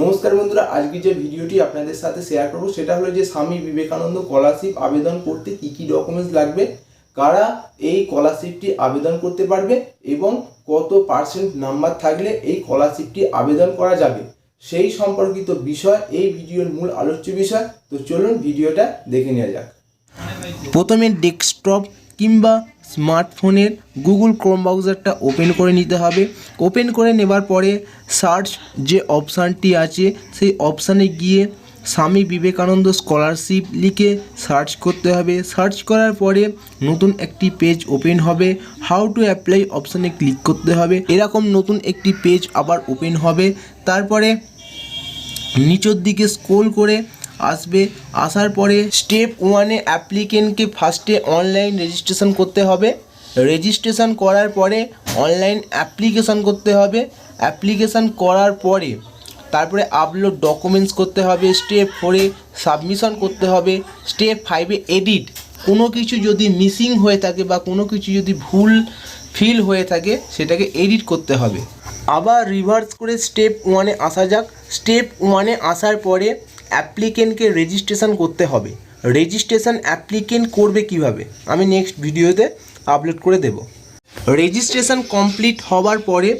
নমস্কার বন্ধুরা আজকে যে ভিডিওটি আপনাদের সাথে শেয়ার করব, সেটা হলো যে স্বামী বিবেকানন্দ স্কলারশিপ আবেদন করতে কি কি ডকুমেন্টস লাগবে, কারা এই স্কলারশিপটি আবেদন করতে পারবে এবং কত পার্সেন্ট নাম্বার থাকলে এই স্কলারশিপটি আবেদন করা যাবে, সেই সম্পর্কিত বিষয়, এই ভিডিওর মূল আলোচ্য বিষয়। তো চলুন ভিডিওটা দেখে নেওয়া যাক। প্রথমে ডেস্কটপ কিংবা স্মার্টফোনের গুগল ক্রোম ব্রাউজারটা ওপেন করে নিতে হবে। ওপেন করে নেবার পরে সার্চ যে অপশানটি আছে, সেই অপশানে গিয়ে স্বামী বিবেকানন্দ স্কলারশিপ লিখে সার্চ করতে হবে। সার্চ করার পরে নতুন একটি পেজ ওপেন হবে। হাউ টু অ্যাপ্লাই অপশানে ক্লিক করতে হবে। এরকম নতুন একটি পেজ আবার ওপেন হবে। তারপরে নিচের দিকে স্ক্রোল করে আসবে। আসার পরে স্টেপ ওয়ানে অ্যাপ্লিকেন্টকে ফার্স্টে অনলাইন রেজিস্ট্রেশন করতে হবে। রেজিস্ট্রেশন করার পরে অনলাইন অ্যাপ্লিকেশন করতে হবে। অ্যাপ্লিকেশন করার পরে তারপরে আপলোড ডকুমেন্টস করতে হবে। স্টেপ ফোরে সাবমিশন করতে হবে। স্টেপ ফাইভে এডিট কোনো কিছু যদি মিসিং হয়ে থাকে বা কোনো কিছু যদি ভুল ফিল হয়ে থাকে, সেটাকে এডিট করতে হবে। আবার রিভার্স করে স্টেপ ওয়ানে আসা যাক। স্টেপ ওয়ানে আসার পরে অ্যাপ্লিকেন্টকে রেজিস্ট্রেশন করতে হবে। রেজিস্ট্রেশন অ্যাপ্লিকেন্ট করবে কীভাবে? আমি নেক্সট ভিডিওতে আপলোড করে দেব। রেজিস্ট্রেশন কমপ্লিট হওয়ার পরে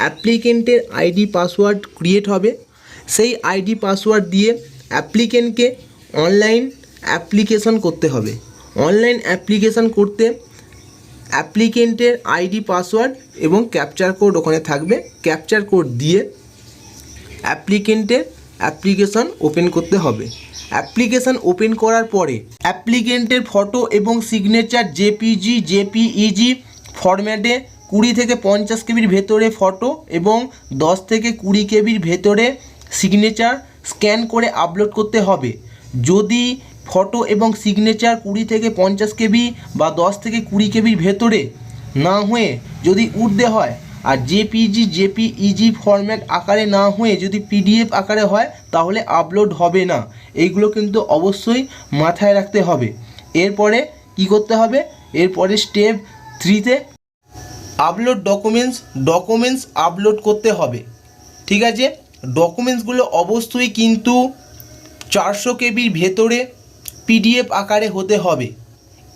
অ্যাপ্লিকেন্টের আইডি পাসওয়ার্ড ক্রিয়েট হবে। সেই আইডি পাসওয়ার্ড দিয়ে অ্যাপ্লিকেন্টকে অনলাইন অ্যাপ্লিকেশন করতে হবে। অনলাইন অ্যাপ্লিকেশন করতে অ্যাপ্লিকেন্টের আইডি পাসওয়ার্ড এবং ক্যাপচার কোড ওখানে থাকবে। ক্যাপচার কোড দিয়ে অ্যাপ্লিকেন্টের অ্যাপ্লিকেশন ওপেন করতে হবে। অ্যাপ্লিকেশন ওপেন করার পরে অ্যাপ্লিকেন্টের ফটো এবং সিগনেচার জেপিজি, জেপিইজি ফরম্যাটে কুড়ি থেকে পঞ্চাশ কেবির ভেতরে ফটো এবং দশ থেকে কুড়ি কেবির ভেতরে সিগনেচার স্ক্যান করে আপলোড করতে হবে। যদি ফটো এবং সিগনেচার কুড়ি থেকে পঞ্চাশ কেবি বা দশ থেকে কুড়ি কেবির ভেতরে না হয়ে যদি উর্ধে হয় আর জেপিজি জেপিইজি ফরম্যাট আকারে না হয়ে যদি পিডিএফ আকারে হয়, তাহলে আপলোড হবে না। এইগুলো কিন্তু অবশ্যই মাথায় রাখতে হবে। এরপরে কি করতে হবে? এরপরে স্টেপ থ্রিতে আপলোড ডকুমেন্টস ডকুমেন্টস আপলোড করতে হবে। ঠিক আছে? ডকুমেন্টসগুলো অবশ্যই কিন্তু চারশো কেবির ভেতরে পিডিএফ আকারে হতে হবে।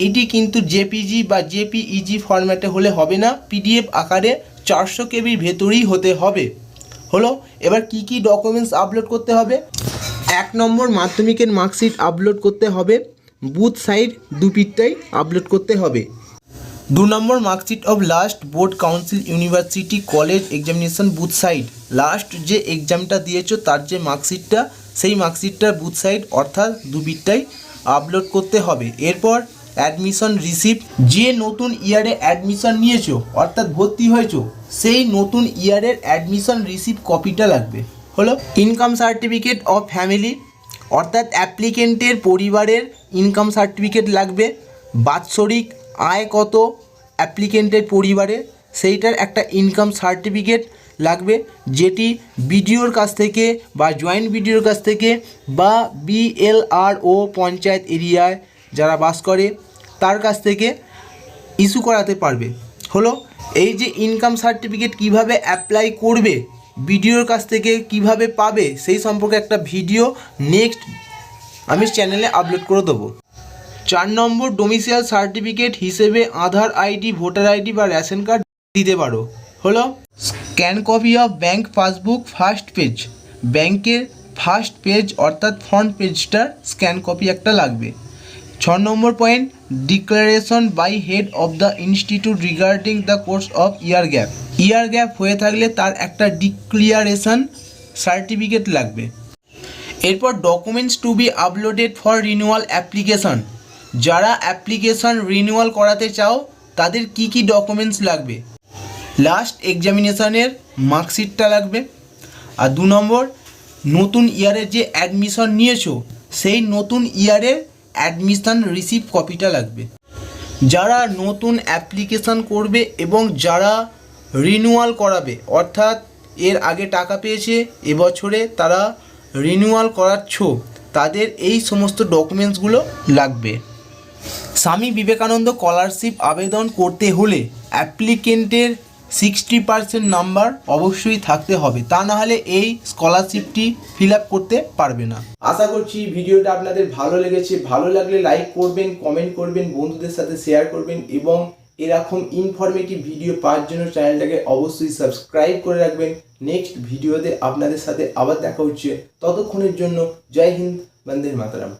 এটি কিন্তু জেপিজি বা জেপিইজি ফরম্যাটে হলে হবে না। পিডিএফ আকারে চারশো কেবির ভেতরেই হতে হবে। হলো, এবার কি কি ডকুমেন্টস আপলোড করতে হবে? এক নম্বর মাধ্যমিকের মার্কশিট আপলোড করতে হবে। বুথ সাইড দুপিটটাই আপলোড করতে হবে। দু নম্বর marksheet of last board council university college examination both side last যে এক্সামটা দিয়েছ, তার যে মার্কশিটটা সেই মার্কশিটটার বুথ সাইড অর্থাৎ দুবিটটাই আপলোড করতে হবে। এরপর অ্যাডমিশন রিসিপ্ট যে নতুন ইয়ারে অ্যাডমিশন নিয়েছো, অর্থাৎ ভর্তি হয়েছো, সেই নতুন ইয়ারের অ্যাডমিশন রিসিপ্ট কপিটা লাগবে। হলো ইনকাম সার্টিফিকেট অফ ফ্যামিলি অর্থাৎ অ্যাপ্লিকেন্টের পরিবারের ইনকাম সার্টিফিকেট লাগবে, বাৎসরিক আয় কত অ্যাপ্লিকেন্টের পরিবারে, সেইটার একটা ইনকাম সার্টিফিকেট লাগবে, যেটি বিডিওর কাছ থেকে বা জয়েন্ট বিডিওর কাছ থেকে বা বিএলআরও পঞ্চায়েত এরিয়ায় যারা বাস করে তার কাছ থেকে ইস্যু করাতে পারবে। হলো, এই যে ইনকাম সার্টিফিকেট কীভাবে অ্যাপ্লাই করবে বিডিওর কাছ থেকে কীভাবে পাবে, সেই সম্পর্কে একটা ভিডিও নেক্সট আমি চ্যানেলে আপলোড করে দেবো। চার নম্বর ডোমিসিয়াল সার্টিফিকেট হিসেবে আধার আইডি ভোটার আইডি বা রেশন কার্ড দিতে পারো। হলো scan copy of bank passbook first page ব্যাংকের ফার্স্ট পেজ অর্থাৎ ফ্রন্ট পেজটার স্ক্যান কপি একটা লাগবে। ছ নম্বর point declaration by head of the institute regarding the course of year gap year gap হয়ে থাকলে তার একটা ডিক্লিয়ারেশন সার্টিফিকেট লাগবে। এরপর documents to be uploaded for renewal application যারা অ্যাপ্লিকেশন রিনিউয়াল করাতে চাও, তাদের কি কি ডকুমেন্টস লাগবে? লাস্ট এক্সামিনেশনের মার্কশিটটা লাগবে। আর দু নম্বর, নতুন ইয়ারের যে অ্যাডমিশন নিয়েছো, সেই নতুন ইয়ারের অ্যাডমিশন রিসিভ কপিটা লাগবে। যারা নতুন অ্যাপ্লিকেশান করবে এবং যারা রিনিউয়াল করাবে, অর্থাৎ এর আগে টাকা পেয়েছে, এবছরে তারা রিনিউয়াল করাচ্ছ, তাদের এই সমস্ত ডকুমেন্টসগুলো লাগবে। স্বামী বিবেকানন্দ স্কলারশিপ আবেদন করতে হলে অ্যাপ্লিকেন্টের সিক্সটি পার্সেন্ট নাম্বার অবশ্যই থাকতে হবে। তা না হলে এই স্কলারশিপটি ফিল আপ করতে পারবে না। আশা করছি ভিডিওটা আপনাদের ভালো লেগেছে। ভালো লাগলে লাইক করবেন কমেন্ট করবেন, বন্ধুদের সাথে শেয়ার করবেন এবং এরকম ইনফরমেটিভ ভিডিও পাওয়ার জন্য চ্যানেলটাকে অবশ্যই সাবস্ক্রাইব করে রাখবেন। নেক্সট ভিডিওতে আপনাদের সাথে আবার দেখা হচ্ছে। ততক্ষণের জন্য জয় হিন্দ, বন্দে মাতারাম।